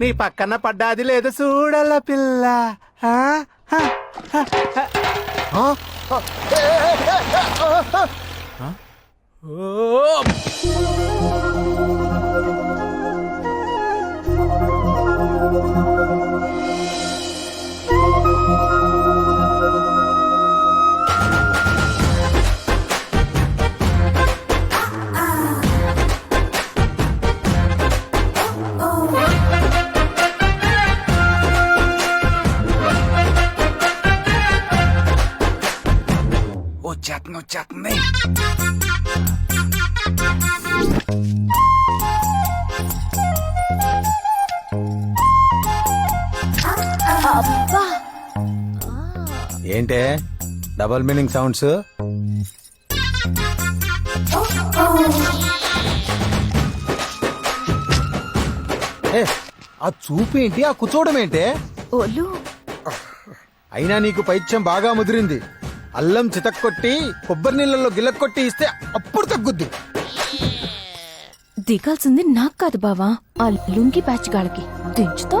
నీ పక్కన పడ్డాది లేదు చూడల పిల్ల. ఆ? హ, ఓ! ఏంటే? డబల్ మీనింగ్ సౌండ్స్ ఏ, ఆ చూపు ఏంటి? ఆ కూర్చోవడం ఏంటే? అయినా నీకు పైత్యం బాగా ముదిరింది. అల్లం చితక్కొట్టి కొబ్బరి నీళ్ళలో గిలక్కొట్టి ఇస్తే అప్పుడు తగ్గుద్ది. దిగాల్సింది నాకు కాదు బావా. ఆ లుంగి ప్యాచ్ గాళ్ళకి. దించుతో.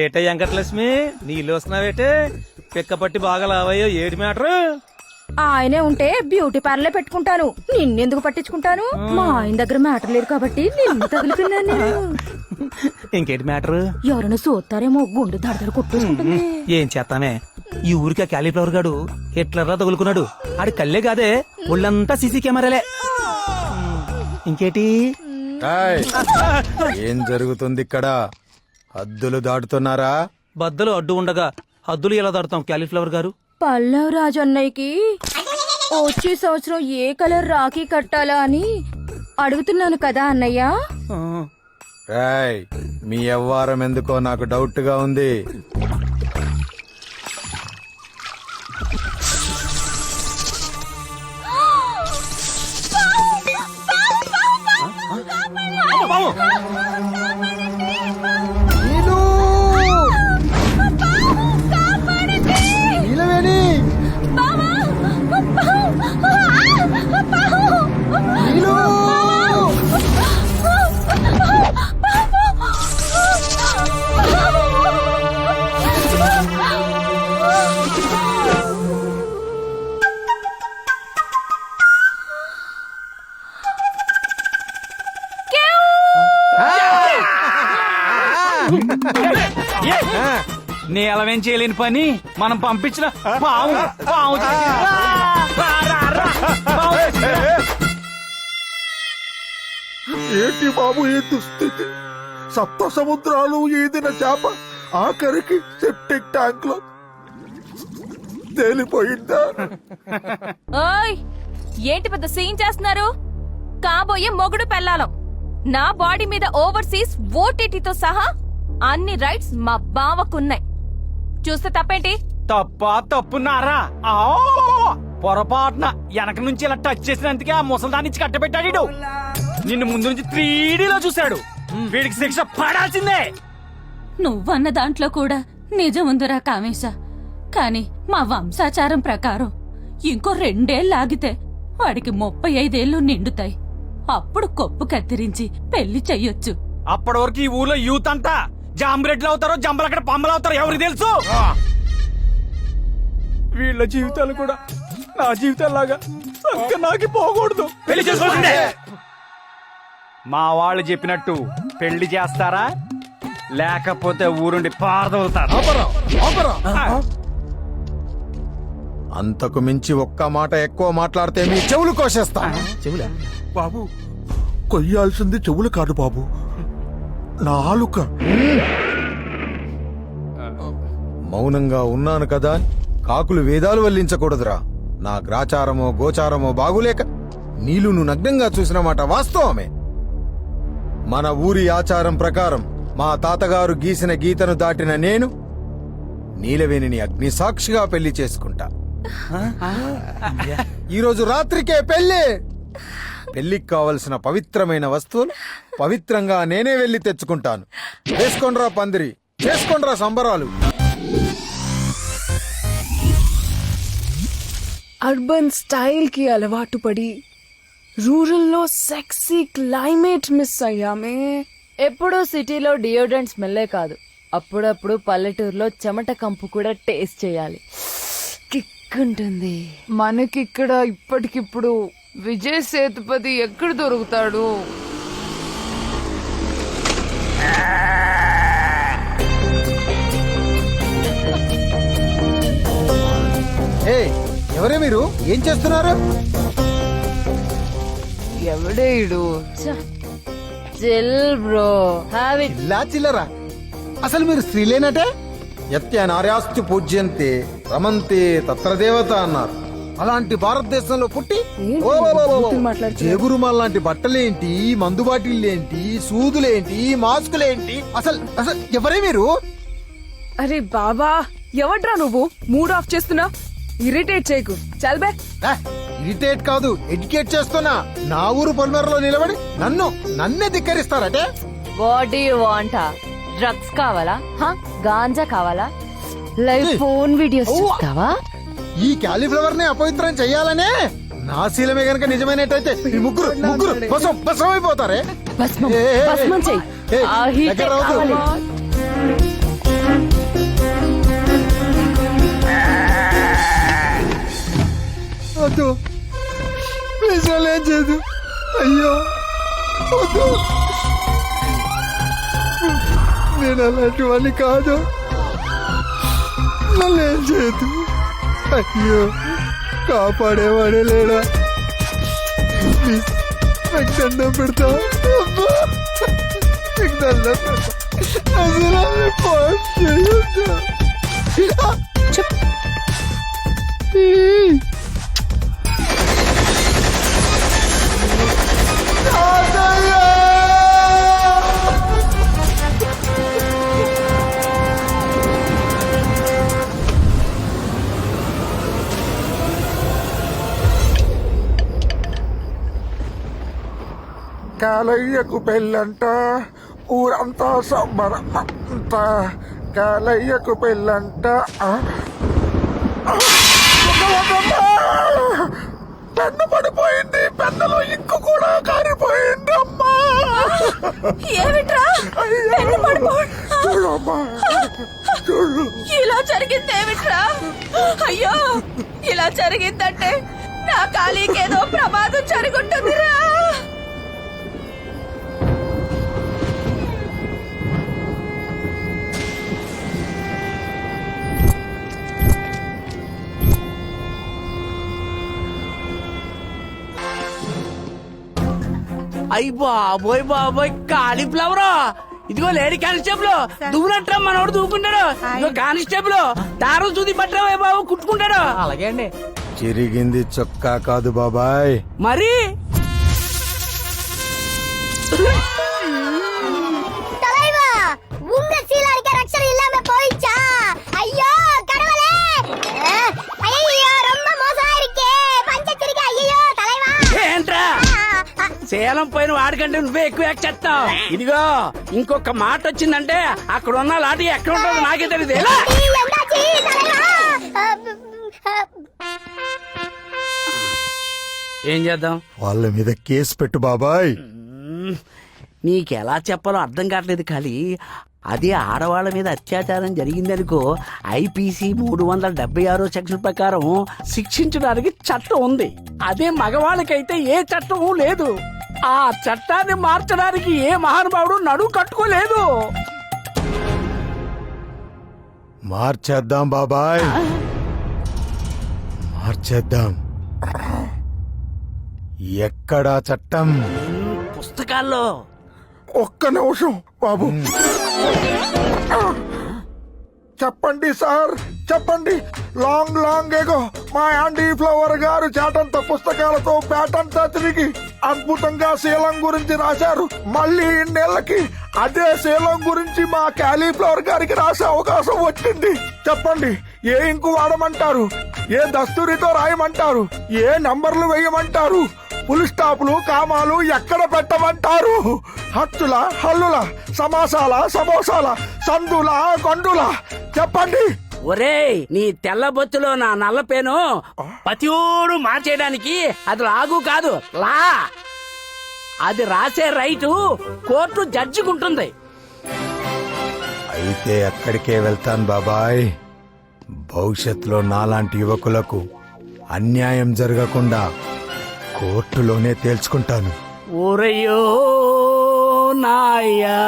ఏటే వెంకటలక్ష్మి నీళ్ళు వస్తున్నావేటే? పిక్కపట్టి బాగా లావయ్యో ఏటి మ్యాటర్? ఆయనే ఉంటే బ్యూటీ పార్లర్ పెట్టుకుంటాను. నిన్నెందుకు పట్టించుకుంటాను? మా ఆయన దగ్గర మ్యాటర్ లేదు కాబట్టి నిన్ను తగులుకున్నాను. నేను. ఇంకేటి మ్యాటర్? ఎవరైనా చూస్తారేమో గుండె దడదడ కొట్టేసుకుంటుంది. ఏం చేస్తామే? ఈ ఊరికి క్యాలీఫ్లవర్ గాడు హిట్లర్లా తగులుకున్నాడు. ఆడి కళ్ళే కాదే ఒళ్ళంతా సీసీ కెమెరాలే. ఇంకేటి? ఏయ్, ఏం జరుగుతుంది ఇక్కడ? హద్దులు దాటుతున్నారా? బద్దలు అడ్డు ఉండగా హద్దులు ఎలా దాడతాం క్యాలీఫ్లవర్ గారు? పల్లవ్ రాజు అన్నయ్యకి వచ్చే సంవత్సరం ఏ కలర్ రాఖీ కట్టాలా అని అడుగుతున్నాను కదా అన్నయ్య. రాయ్ మీ వ్యవహారం ఎందుకో నాకు డౌట్గా ఉంది. నేలవేం చేయలేని పని? మనం పంపించిన పాము పాము. ఏంటి బాబు ఈ దుస్థితి? సప్త సముద్రాలు ఈదిన చేప ఆఖరికి సెప్టిక్ ట్యాంక్లో తేలిపోయిందా? ఓయ్ ఏంటి పెద్ద సీన్ చేస్తున్నారు? కాబోయే మొగుడు పెళ్ళాలం. నా బాడీ మీద ఓవర్సీస్ ఓటీటీతో సహా అన్ని రైట్స్ మా బావకున్నాయి. చూస్తే తప్పేంటి? తప్ప తప్పున్నారా? ఆ, పొరపాటున వెనక నుంచి ఇలా టచ్ చేసినందుకే ఆ ముసల్దాన్ని ఇచ్చి కట్టబెట్టాడు. నిన్ను ముందు నుంచి త్రీ లో చూశాడు వీడికి శిక్ష పడాల్సిందే. నువ్వన్న దాంట్లో కూడా నిజం ఉందిరా కామేశ. కాని మా వంశాచారం ప్రకారం ఇంకో రెండేళ్ళాగితే వాడికి ముప్పై ఐదేళ్ళు నిండుతాయి. అప్పుడు కొప్పు కత్తిరించి పెళ్ళి చెయ్యొచ్చు. అప్పటి వరకు ఈ ఊర్లో యూత్ అంతా జాంబ్రెడ్లు అవుతారో జంబలక్కడ పంబలు అవుతారో ఎవరికి తెలుసు? వీళ్ళ జీవితాలు కూడా నా జీవితాలాగా నాకి పోకూడదు. పెళ్ళి చేసుకోవాల్సిందే మా వాళ్ళు చెప్పినట్టు పెళ్ళి చేస్తారా? లేకపోతే ఊరుండి పారదవుతారు ఆపరా, ఆపరా. అంతకు మించి ఒక్క మాట ఎక్కువ మాట్లాడితే మీ చెవులు కోసేస్తా. చెవులా? బాబు కొయ్యాల్సింది చెవులు కాదు బాబు. నాలుక మౌనంగా ఉన్నాను కదా కాకులు వేదాలు వల్లించకూడదురా. నా గ్రాచారమో గోచారమో బాగులేక నీలును నగ్నంగా చూసిన మాట వాస్తవమే. మన ఊరి ఆచారం ప్రకారం మా తాతగారు గీసిన గీతను దాటిన నేను నీలవేణిని అగ్ని సాక్షిగా పెళ్ళి చేసుకుంటా. ఈరోజు రాత్రికే పెళ్ళి పెళ్ళికి కావలసిన పవిత్రమైన వస్తువులు పవిత్రంగా నేనే వెళ్ళి తెచ్చుకుంటాను. వేసుకోండ్రా పందిరి. చేసుకోండ్రా సంబరాలు. అర్బన్ స్టైల్కి అలవాటు పడి రూరల్లో సెక్సీ క్లైమేట్ మిస్ అయ్యామే. ఎప్పుడూ సిటీలో డియోడ్రెంట్ స్మెల్లే కాదు. అప్పుడప్పుడు పల్లెటూరులో చెమట కంపు కూడా టేస్ట్ చేయాలి. కిక్ ఉంటుంది మనకిక్కడ ఇప్పటికిప్పుడు విజయ్ సేతుపతి ఎక్కడ దొరుకుతాడు? ఎవరే మీరు? ఏం చేస్తున్నారు? ఎవడేయుడు చిల్ బ్రో. ఇలా చిల్లరా. అసలు మీరు స్త్రీలేనటే? యత్య నార్యాస్తి పూజ్యంతే రమంతే తత్ర దేవత అన్నారు. అలాంటి భారతదేశంలో పుట్టి ఓ, ఓ, ఓ, ఓ, ఓ. జేబురుమాల్ లాంటి బట్టలేంటి? మందు బాటిళ్ళేంటి సూదులేంటి? మాస్కులేంటి? అసలు అసలు ఎవరే మీరు? అరే బాబా ఎవడ్రా నువ్వు? మూడ్ ఆఫ్ చేస్తున్నా? ఇరిటేట్ చేయకు. చల్బే ఇరిటేట్ కాదు ఎడ్యుకేట్ చేస్తున్నా. నా ఊరు పొలిమేరలో నిలబడి నన్ను నన్నే ధిక్కరిస్తారటే? వాట్ యు వాంట్ డ్రగ్స్ కావాలా? హ? గాంజా కావాలా? లైవ్ ఫోన్ వీడియోస్ ఓ. చూస్తావా? ఈ క్యాలీఫ్లవర్ని అపవిత్రం చెయ్యాలనే నా శీలమే గనక నిజమైనట్టయితే ఈ ముగ్గురు ముగ్గురు బసం బసం అయిపోతారే? భస్మం ఏ, ఏ, ఏ, భస్మం చెయ్యి. ఏ, ఆ హీటే దగ్గర రావద్దు. కావాలి. వద్దు. ప్లీజ్ నన్ను ఏం చేయదు అయ్యో. వద్దు. నేను అలాంటి వాడిని కాదు. నన్ను ఏం చేయదు అయ్యో కాపాడేవాడే లేడా? ప్లీజ్ నాకు దండం పెడతా అబ్బా, నీకు దండం పెడతా. అసలు నన్ను పాడు చేయొద్దు. కాలయ్యకు పెళ్ళంట ఊరంతా సంబరం అంట కాలయ్యకు పెళ్ళంట! పెన్ను పడిపోయింది పెన్నులో ఇంకు కూడా కారిపోయింది అమ్మా. ఏమిట్రా? చూడమ్మా చూడు ఇలా జరిగిందేమిట్రా? అయ్యో ఇలా జరిగిందంటే నా ఖాళీకేదో ప్రమాదం జరుగుంటుందిరా. అయ్యి బాబోయ్ బాబోయ్ కాలీఫ్లవర్ ఇదిగో లేడీ కానిస్టేబుల్ దువ్వునట్రా మనోడు దూకుంటాడు ఇదిగో కానిస్టేబుల్ దారం చూది పట్టరా బాబు కుట్టుకుంటాడు. అలాగే అండి. చిరిగింది చొక్కా కాదు బాబాయ్. మరి? శీలం పోయిన వాడికంటే నువ్వే ఎక్కువ యాక్ట్ చేస్తావు. ఇదిగో ఇంకొక మాట వచ్చిందంటే అక్కడ ఉన్న లాటి ఎక్కడ ఉంటుంది నాకే తెలియదు ఏం చేద్దాం? వాళ్ళ మీద కేసు పెట్టు బాబాయ్. నీకెలా చెప్పాలో అర్థం కావట్లేదు కానీ అది ఆడవాళ్ళ మీద అత్యాచారం జరిగిందనుకో ఐపీసీ మూడు వందల డెబ్బై ఆరో సెక్షన్ ప్రకారం శిక్షించడానికి చట్టం ఉంది. అదే మగవాళ్ళకైతే ఏ చట్టం లేదు. ఆ చట్టాన్ని మార్చడానికి ఏ మహానుభావుడు నడువు కట్టుకోలేదు. మార్చేద్దాం బాబాయ్. మార్చేద్దాం. ఎక్కడా చట్టం? పుస్తకాల్లో. ఒక్క నిమిషం బాబు. చెప్పండి సార్ చెప్పండి. Long long ago. మా యాండీ ఫ్లవర్ గారు చేటంత పుస్తకాలతో పేటంతా తిరిగి అద్భుతంగా శీలం గురించి రాశారు. మళ్ళీ ఇన్నేళ్ళకి అదే శీలం గురించి మా క్యాలీఫ్లవర్ గారికి రాసే అవకాశం వచ్చింది. చెప్పండి ఏ ఇంకు వాడమంటారు? ఏ దస్తూరితో రాయమంటారు? ఏ నంబర్లు వేయమంటారు? పులి స్టాపులు కామాలు ఎక్కడ పెట్టమంటారు? హత్తుల హల్లుల సమాసాల సమోసాల సందుల కొండుల చెప్పండి. ఒరేయ్ నీ తెల్ల బొత్తులో నా నల్ల పేను పతియోడు మార్చేయడానికి అది లాగు కాదు. లా. అది రాసే రైటు కోర్టు జడ్జికుంటుంది. అయితే అక్కడికే వెళ్తాను బాబాయ్. భవిష్యత్తులో నాలాంటి యువకులకు అన్యాయం జరగకుండా కోర్టులోనే తేల్చుకుంటాను. ఓరయ్యో నాయ్యా